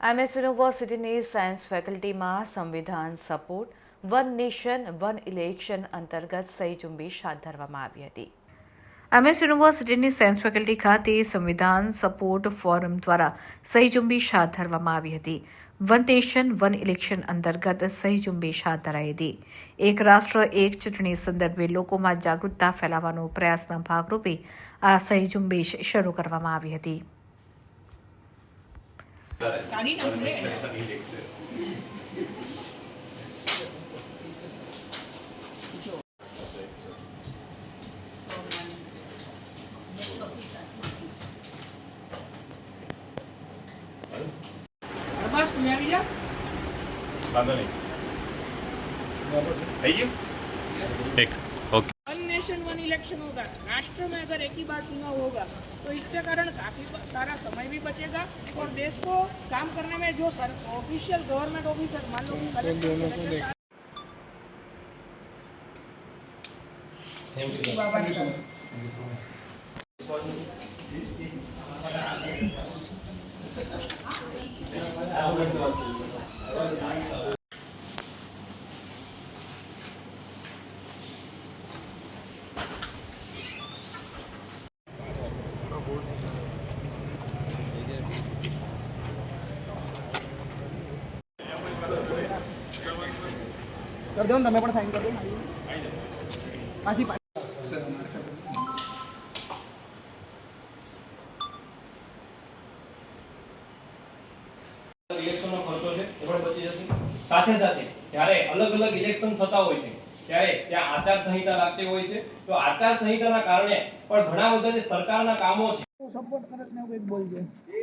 MS યુનિવર્સિટીની science ફેકલ્ટીમાં સંવિધાન support, one nation, one election અંતર્ગત સહી ઝુંબેશ હાથ ધરવામાં આવી હતી. એમએસ યુનિવર્સિટીની સાયન્સ ફેકલ્ટી ખાતે સંવિધાન સપોર્ટ ફોરમ દ્વારા સહી ઝુંબેશ હાથ ધરવામાં આવી હતી. વન નેશન, વન ઇલેક્શન અંતર્ગત સહી ઝુંબેશ હાથ ધરાઈ હતી. એક રાષ્ટ્ર, એક ચૂંટણી સંદર્ભે લોકોમાં જાગૃતતા ફેલાવવાનો પ્રયાસના ભાગરૂપે આ સહી ઝુંબેશ શરૂ કરવામાં આવી હતી. બસ તું આવી જા વાંધો નહીં થઈ ગયું एक okay one nation one election होगा राष्ट्र में अगर एक ही बार चुनाव होगा तो इसके कारण काफ़ी सारा समय भी बचेगा और देश को काम करने में जो सर ऑफिशियल गवर्नमेंट ऑफिसर मान लो कलेक्टर लेकर सारे- बाबा। કરી દો ને તમે પણ સાઈન કરી દો. પાછી પાછી ખર્ચો છે એ પણ બચી જશે. સાથે સાથે જ્યારે અલગ અલગ ઇલેક્શન થતા હોય છે ત્યારે ત્યાં આચાર સંહિતા લાગતી હોય છે. તો આચાર સંહિતાના કારણે પણ ઘણા બધા જે સરકારના કામો છે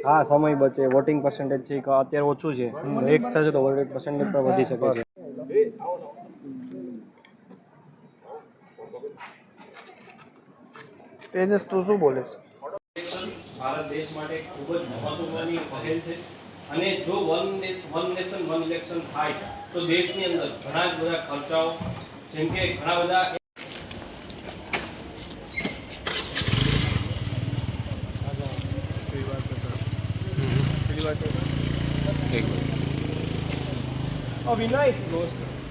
હા સમય બચે વોટિંગ પર્સન્ટેજ છે અત્યારે ઓછું છે. એક થશે તો વોટિંગ પર્સન્ટેજ પણ વધી શકે છે. તેજસ તું શું બોલે છે ભારત દેશ માટે ખૂબ જ મહત્વની પહેલ છે. અને જો one one nation one election થાય તો દેશની અંદર ઘણા બધા ખર્ચાઓ જેમ કે ઘણા બધા कि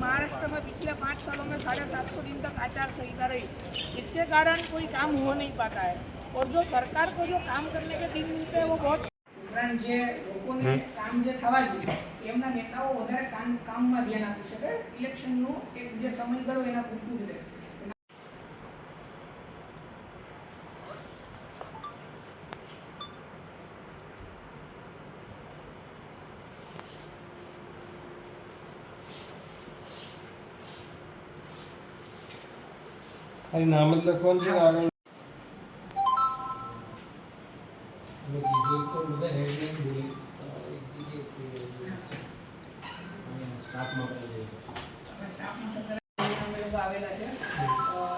महाराष्ट्र में पिछले पाँच सालों में साढ़े सात सौ दिन तक आचार संहिता रही इसके कारण कोई काम हो नहीं पाता है और जो सरकार को जो काम करने के दिन मिलते हैं वो बहुत ઉપરાંત જે લોકોને કામ જે થવા જોઈએ એમના નેતાઓ વધારે કામ કામમાં ધ્યાન આપી શકે ઇલેક્શનનો એક જે સમયગાળો એના પૂરતું જ રહે નામ જ લખવાનું છે આગળ. આવેલા છે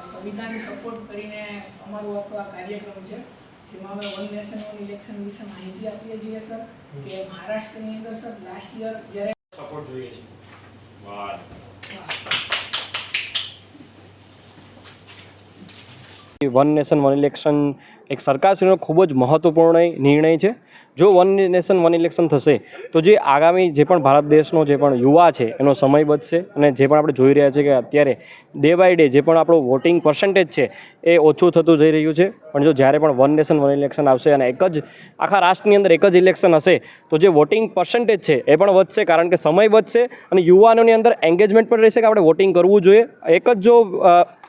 સંવિધાન સપોર્ટ કરીને અમારો આખો આ કાર્યક્રમ છે જેમાં અમે વન નેશન વન ઇલેક્શન વિશે માહિતી આપીએ છીએ સર કે મહારાષ્ટ્રની અંદર સર લાસ્ટ યર જ્યારે સપોર્ટ જોઈએ છે. વાહ વન નેશન, વન ઇલેક્શન એક સરકારશ્રીનો ખૂબ જ મહત્વપૂર્ણ નિર્ણય છે. જો વન નેશન, વન ઇલેક્શન થશે, તો જે આગામી જે પણ ભારત દેશનો જે પણ યુવા છે, એનો સમય બચશે અને જે પણ આપણે જોઈ રહ્યા છીએ કે અત્યારે ડે બાય ડે જે પણ આપણું વોટિંગ પર્સન્ટેજ છે, એ ઓછું થતું જઈ રહ્યું છે. પણ જો જ્યારે પણ વન નેશન, વન ઇલેક્શન આવશે અને એક જ આખા રાષ્ટ્રની અંદર એક જ ઇલેક્શન હશે, તો જે વોટિંગ પર્સન્ટેજ છે, એ પણ વધશે કારણ કે સમય બચશે અને યુવાનોની અંદર એન્ગેજમેન્ટ પણ રહેશે કે આપણે વોટિંગ કરવું જોઈએ. એક જ જો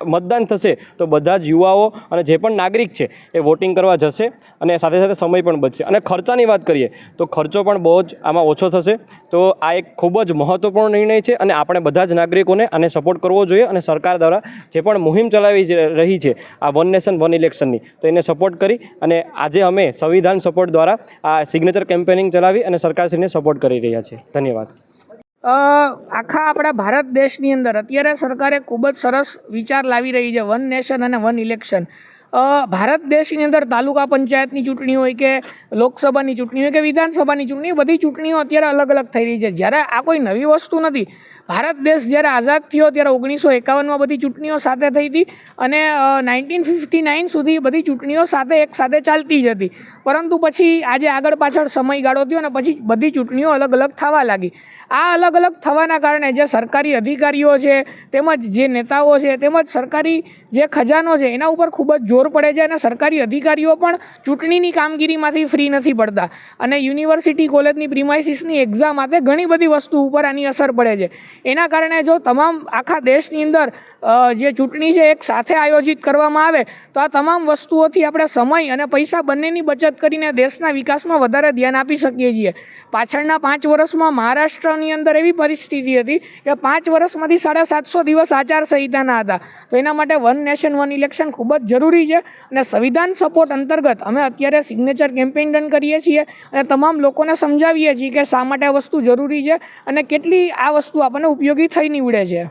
મતદાન થશે તો બધા જ યુવાઓ અને જે પણ નાગરિક છે એ વોટિંગ કરવા જશે અને સાથે સાથે સમય પણ બચશે. અને ખર્ચાની વાત કરીએ તો ખર્ચો પણ બહુ જ આમાં ઓછો થશે. તો આ એક ખૂબ જ મહત્વપૂર્ણ નિર્ણય છે અને આપણે બધા જ નાગરિકોને આને સપોર્ટ કરવો જોઈએ અને સરકાર દ્વારા જે પણ મુહિમ ચલાવી રહી છે આ વન નેશન વન ઇલેક્શનની તો એને સપોર્ટ કરી અને આજે અમે સંવિધાન સપોર્ટ દ્વારા આ સિગ્નેચર કેમ્પેનિંગ ચલાવી અને સરકારશ્રીને સપોર્ટ કરી રહ્યા છીએ. ધન્યવાદ. આખા આપણા ભારત દેશની અંદર અત્યારે સરકારે ખૂબ જ સરસ વિચાર લાવી રહી છે, વન નેશન અને વન ઇલેક્શન. ભારત દેશની અંદર તાલુકા પંચાયતની ચૂંટણી હોય કે લોકસભાની ચૂંટણી હોય કે વિધાનસભાની ચૂંટણી બધી ચૂંટણીઓ અત્યારે અલગ અલગ થઈ રહી છે. જ્યારે આ કોઈ નવી વસ્તુ નથી ભારત દેશ જ્યારે આઝાદ થયો ત્યારે ઓગણીસો એકાવનમાં બધી ચૂંટણીઓ સાથે થઈ હતી અને નાઇન્ટીન ફિફ્ટી નાઇન સુધી બધી ચૂંટણીઓ સાથે એક સાથે ચાલતી જ હતી. પરંતુ પછી આજે આગળ પાછળ સમયગાળો થયો અને પછી બધી ચૂંટણીઓ અલગ અલગ થવા લાગી. આ અલગ અલગ થવાના કારણે જે સરકારી અધિકારીઓ છે, તેમજ જે નેતાઓ છે, તેમજ સરકારી જે ખજાનો છે, એના ઉપર ખૂબ જ જોર પડે છે અને સરકારી અધિકારીઓ પણ ચૂંટણીની કામગીરીમાંથી ફ્રી નથી પડતા. અને યુનિવર્સિટી કોલેજની પ્રિમાઇસીસની એક્ઝામ માટે ઘણી બધી વસ્તુ ઉપર આની અસર પડે છે. એના કારણે જો તમામ આખા દેશની અંદર જે ચૂંટણી છે, એક સાથે આયોજિત કરવામાં આવે, તો આ તમામ વસ્તુઓથી આપણે સમય અને પૈસા બંનેની બચત કરીને દેશના વિકાસમાં વધારે ધ્યાન આપી શકીએ છીએ. પાછળના પાંચ વર્ષમાં મહારાષ્ટ્રની અંદર એવી પરિસ્થિતિ હતી કે પાંચ વર્ષમાંથી સાડા સાતસો દિવસ આચાર સંહિતાના હતા. તો એના માટે વન નેશન વન ઇલેક્શન ખૂબ જ જરૂરી છે અને સંવિધાન સપોર્ટ અંતર્ગત અમે અત્યારે સિગ્નેચર કેમ્પેઇન રન કરીએ છીએ અને તમામ લોકોને સમજાવીએ છીએ કે શા માટે આ વસ્તુ જરૂરી છે અને કેટલી આ વસ્તુ આપણને ઉપયોગી થઈ નીવડે છે.